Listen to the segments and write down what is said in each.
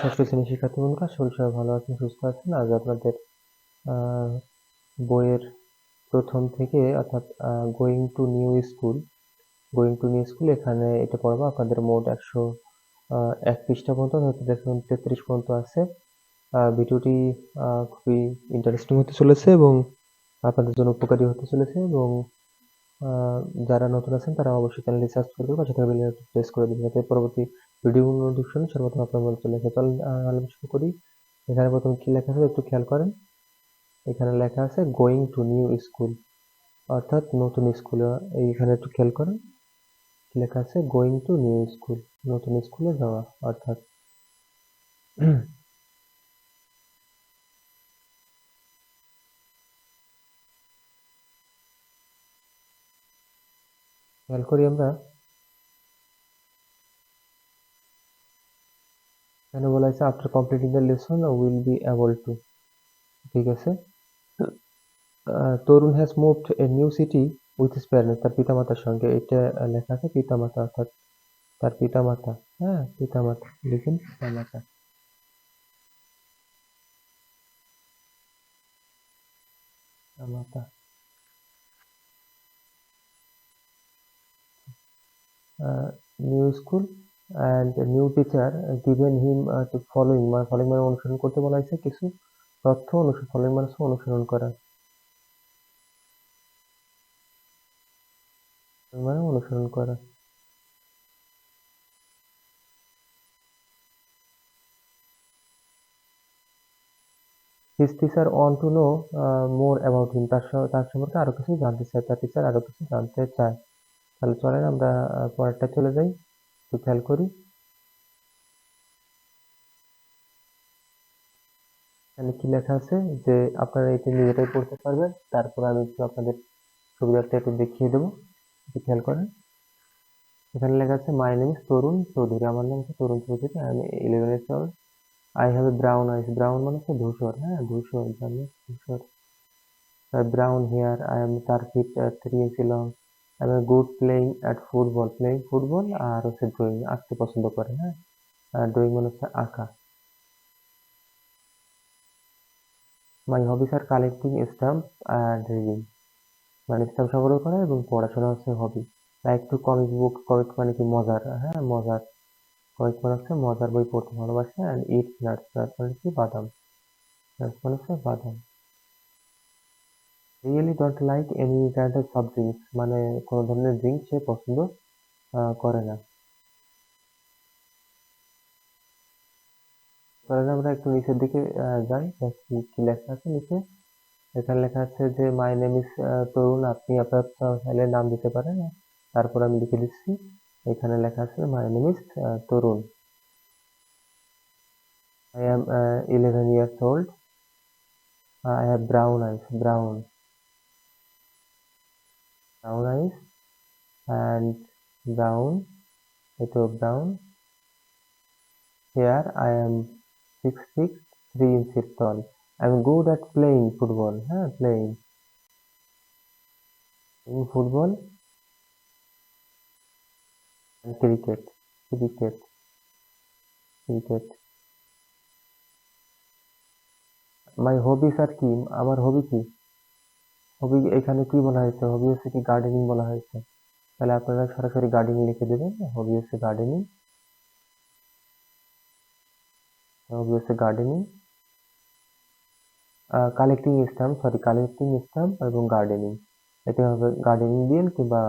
ষষ্ঠ শ্রেণির শিক্ষার্থী বন্ধুরা শরীর সবাই ভালো আছেন, সুস্থ আছেন। আজ আপনাদের বইয়ের প্রথম থেকে অর্থাৎ going to new school going to new school এখানে এটা পড়ব। আপনাদের মোট একশো এক পৃষ্ঠা পর্যন্ত, অর্থাৎ দেখুন তেত্রিশ পর্যন্ত আছে। ভিডিওটি খুবই ইন্টারেস্টিং হতে চলেছে এবং আপনাদের জন্য উপকারী হতে চলেছে এবং যারা নতুন আছেন, তারা অবশ্যই চ্যানেলটি সাবস্ক্রাইব করে পাশে থাকা প্রেস করে দিন যাতে পরবর্তী ভিডিও নোটিফিকেশন, সর্বপ্রথম আপনার মনে চলে আসে চলেন আলোচনা শুরু করি। এখানে প্রথম কি লেখা আছে একটু খেয়াল করেন। এখানে লেখা আছে গোয়িং টু নিউ স্কুল অর্থাৎ নতুন স্কুলে এইখানে একটু খেয়াল করেন। লেখা আছে গোয়িং টু নিউ স্কুল নতুন স্কুলে যাওয়া, অর্থাৎ খেয়াল করি আমরা। বলা আছে after completing the lesson will be able to ঠিক আছে? Tarun has moved a new city with his parents তার পিতামাতার সঙ্গে। এটা লেখা আছে, পিতামাতা, অর্থাৎ তার পিতামাতা। হ্যাঁ পিতামাতা, লিখুন, পিতামাতা। New school and new teacher given him to following মানে ফলোইং মানে অনুসরণ করতে বলা হয়েছে কিছু তথ্য অনুসরণ ফলোইং মানে হচ্ছে অনুসরণ করা। মানে অনুসরণ করা। His teacher want to know more about him তার তার সম্পর্কে আরও কিছু জানতে চায়, তার টিচার আরও কিছু জানতে চায়। তাহলে চলেন আমরা পরেরটা চলে যাই। একটু খেয়াল করি। এখানে কি লেখা আছে? যে আপনারা এটা নিজেরাই পড়তে পারবেন, তারপর আমি একটু আপনাদের সুবিধার্থে একটু দেখিয়ে দেবো। খেয়াল করেন। এখানে লেখা আছে my name is Tarun Chowdhury আমার নাম হচ্ছে তরুণ চৌধুরী আমি eleven old I have a brown eyes brown মানে হচ্ছে ধূসর। হ্যাঁ ধূসর ধূসর। ব্রাউন হেয়ার আই এম চার feet three inch long I am good playing at football playing football আর হচ্ছে ড্রয়িং আঁকতে পছন্দ করে হ্যাঁ? আর ড্রয়িং মানে হচ্ছে আঁকা। My hobbies are collecting stamp and reading মানে স্ট্যাম্প সংগ্রহ করা এবং পড়াশোনা হচ্ছে hobby like to comic book comic মানে কি মজার হ্যাঁ? মজার। কমিক মানে হচ্ছে মজার বই পড়তে ভালোবাসে অ্যান্ড ইট নাটস নাটস মানে কি বাদাম। নাটস মানে হচ্ছে বাদাম। Really don't like any kind of soft drinks মানে কোনো ধরনের ড্রিঙ্ক সে পছন্দ করে না। তাহলে আমরা একটু নিচের দিকে যাই। কি লেখা আছে নিচে। এখানে লেখা আছে যে মাই নেম ইজ তরুণ আপনি আপনার চাইলে নাম দিতে পারেন। তারপর আমি লিখে দিচ্ছি। এখানে লেখা আছে my name is Tarun I am eleven years old I have brown eyes brown brown eyes and brown এটো brown hair I am six six three inches tall I am good at playing football হ্যাঁ playing football cricket cricket cricket my hobbies আর কি আমার হবি কি হবি এখানে কি বলা হয়েছে? হবি হচ্ছে কি গার্ডেনিং বলা হয়েছে? তাহলে আপনারা সরাসরি গার্ডেনিং লিখে দেবেন। হবি হচ্ছে গার্ডেনিং হবি হচ্ছে gardening collecting stamp sorry collecting stamp এবং গার্ডেনিং এটা হবে গার্ডেনিং দিন কিংবা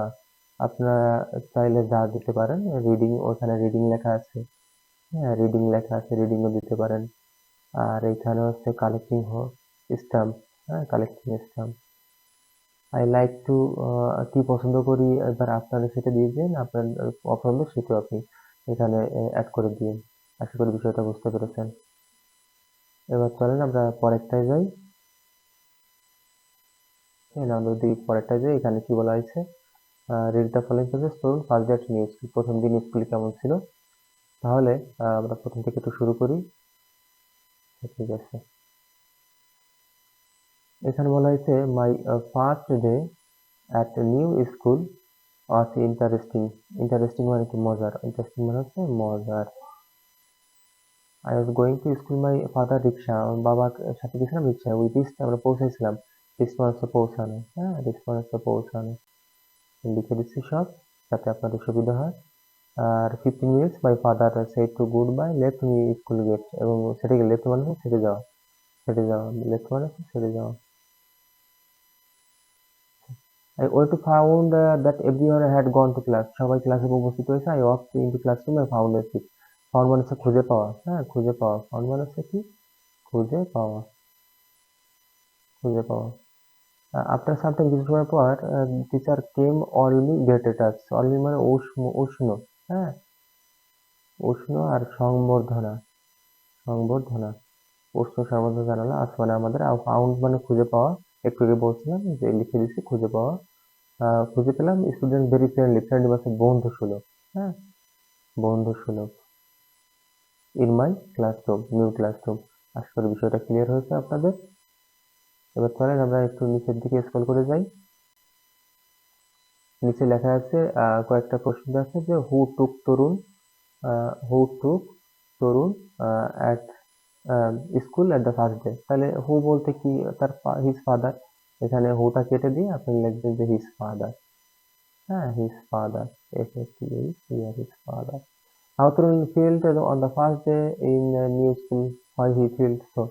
আপনারা চাইলে যা দিতে পারেন রিডিং ওখানে রিডিং লেখা আছে। হ্যাঁ রিডিং লেখা আছে রিডিংও দিতে পারেন। আর এখানে হচ্ছে কালেক্টিং স্ট্যাম্প হ্যাঁ collecting stamp I like to কি পছন্দ করি, এবার আপনারা সেটা দিয়ে দিন, আপনার পছন্দ সেটা আপনি এখানে অ্যাড করে দিন। আশা করি বিষয়টা বুঝতে পেরেছেন। এবার চলেন আমরা পরেরটায় যাই। আমরা যদি পরেরটায় যাই, এখানে কি বলা হয়েছে? রিড দ্য ফলোইং ধরুন ফার্স্ট ডেট নিউজ প্রথম দিন স্কুল কেমন ছিল? তাহলে আমরা প্রথম থেকে একটু শুরু করি। ঠিক আছে। এখানে বলা হয়েছে my first day at new school was interesting interesting মানে কি? মজার। ইন্টারেস্টিং মানে হচ্ছে মজার। I was going to school my father rickshaw বাবার সাথে গেছিলাম রিক্সায় উই রিস্ট আমরা পৌঁছাইছিলাম রিসপন্সে পৌঁছানো হ্যাঁ রিসপন্সে পৌঁছানো লিখে দিচ্ছি সব, যাতে আপনাদের সুবিধা হয়। আর fifteen minutes my father say to good bye left me school gate এবং সেটাকে লেফট মানে ছেড়ে যাওয়া। ছেড়ে যাওয়া লেফট মানে ছেড়ে যাওয়া। I to found uh, that everyone had gone to class. সবাই ক্লাসে উপস্থিত হয়েছে I walk into classroom I found a seat found মানে হচ্ছে খুঁজে পাওয়া। হ্যাঁ খুঁজে পাওয়া। ফাউন্ড মানে হচ্ছে কি? খুঁজে পাওয়া। খুঁজে পাওয়া। আফটার সামটাইম কিছু সময় পর টিচার কেম অরলি গেটেড আস অরলি মানে উষ্ণ উষ্ণ। হ্যাঁ। উষ্ণ আর সংবর্ধনা। সংবর্ধনা। উষ্ণ সংবর্ধনা জানালো। আস মানে আমাদের ফাউন্ড মানে খুঁজে পাওয়া। একটু আগে বলছিলাম যে লিখে দিচ্ছি খুঁজে পাওয়া। খুঁজে পেলাম স্টুডেন্ট ভেরি ফ্রেন্ডলি ফ্রেন্ডলি মানে বন্ধু সুলভ হ্যাঁ বন্ধু সুলভ in my classroom new classroom আশা করি বিষয়টা ক্লিয়ার হয়েছে আপনাদের। এবার চলেন, আমরা একটু নিচের দিকে স্ক্রল করে যাই। নিচে লেখা আছে কয়েকটা প্রশ্ন আছে যে who took Tarun who took Tarun at school at the first day তাহলে হু বলতে কি, তার হিজ ফাদার এখানে হুটা কেটে দিয়ে আপনি লিখবেন যে হিজ ফাদার হ্যাঁ his father F S T H here his father Tarun felt on the first day in new school, হয় হি ফিল্ড, সো।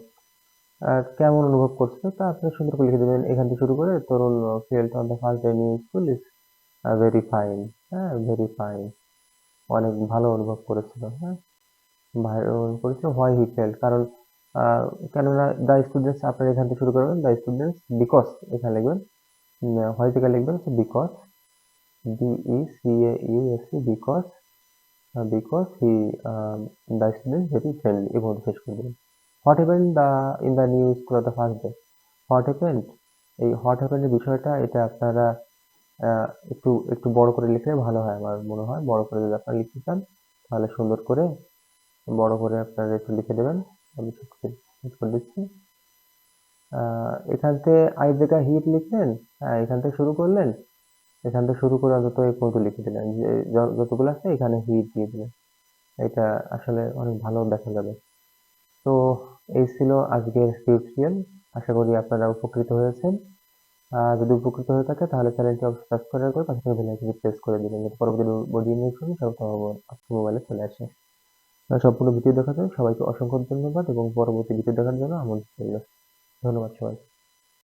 আর কেমন অনুভব করছিল তা আপনি সুন্দর করে লিখে দেবেন। এখান থেকে শুরু করে Tarun felt on the first day new school is very fine. হ্যাঁ ভেরি ফাইন। অনেক ভালো অনুভব করেছিল। হ্যাঁ ভালো অনুভব করেছিল। হোয়াই হি ফেল্ট কারণ কেননা দ্য স্টুডেন্টস আপনার এখান থেকে শুরু করবেন দ্য স্টুডেন্টস বিকজ এখানে লিখবেন হোয়াই থেকে লিখবেন because B E C A U S E because because he the student very friendly এবং শেষ করে দেবেন what happen the in the new school of the first day what happen এই what হ্যাপেনের বিষয়টা এটা আপনারা একটু একটু বড় করে লিখলে ভালো হয় আমার মনে হয়। বড় করে যদি আপনারা লিখতে চান, তাহলে সুন্দর করে বড় করে আপনারা একটু লিখে দেবেন। এখান থেকে আই জায়গা হিট লিখলেন হ্যাঁ এখান থেকে শুরু করলেন, এখান থেকে শুরু করে অন্তত এই পর্যন্ত লিখে দিলেন যতগুলো আছে এখানে হিট দিয়ে দিলেন। এটা আসলে অনেক ভালো দেখা যাবে। তো এই ছিল আজকের টিউটোরিয়াল আশা করি আপনারা উপকৃত হয়েছেন। যদি উপকৃত হয়ে থাকে, তাহলে চ্যানেলটি অবশ্যই সাবস্ক্রাইব করে পাশে বেল আইকনটি প্রেস করে দিবেন। যাতে পরবর্তী ভিডিও নিয়ে সব আপনার মোবাইলে চলে আসে। সম্পূর্ণ ভিডিও দেখার জন্য সবাইকে অসংখ্য ধন্যবাদ এবং পরবর্তী ভিডিও দেখার জন্য আমন্ত্রণ রইল। ধন্যবাদ সবাই